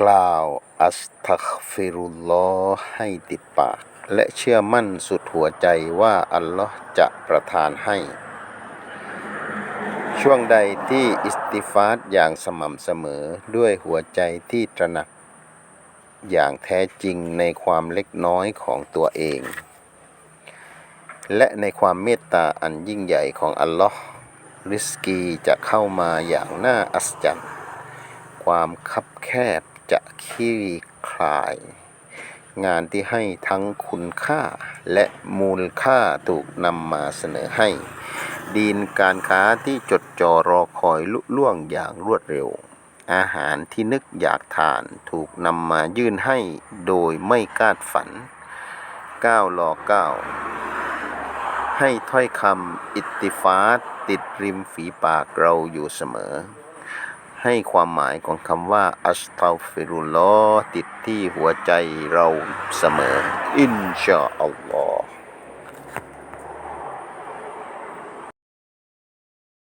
กล่าวอัสตัฆฟิรุลลอฮ์ให้ติดปาก และเชื่อมั่นสุดหัวใจว่าอัลลอฮ์จะประทานให้ ช่วงใดที่อิสติฟาดอย่างสม่ำเสมอด้วยหัวใจที่ตระหนัก อย่างแท้จริงในความเล็กน้อยของตัวเอง และในความเมตตาอันยิ่งใหญ่ของอัลลอฮ์ริสกีจะเข้ามาอย่างน่าอัศจรรย์ ความคับแคบ จะคลี่คลาย งานที่ให้ทั้งคุณค่าและมูลค่าถูกนำมาเสนอให้ ดีนการค้าที่จดจ่อรอคอยลุล่วงอย่างรวดเร็ว อาหารที่นึกอยากทานถูกนำมายื่นให้โดยไม่คาดฝันก้าวรอก้าวให้ถ้อยคำอิตติฟาติดริมฝีปากเราอยู่เสมอ ให้ความหมายของคำว่า อัสตาฟิรุลลอติดที่หัวใจเราเสมอ อินชาอัลลอฮ์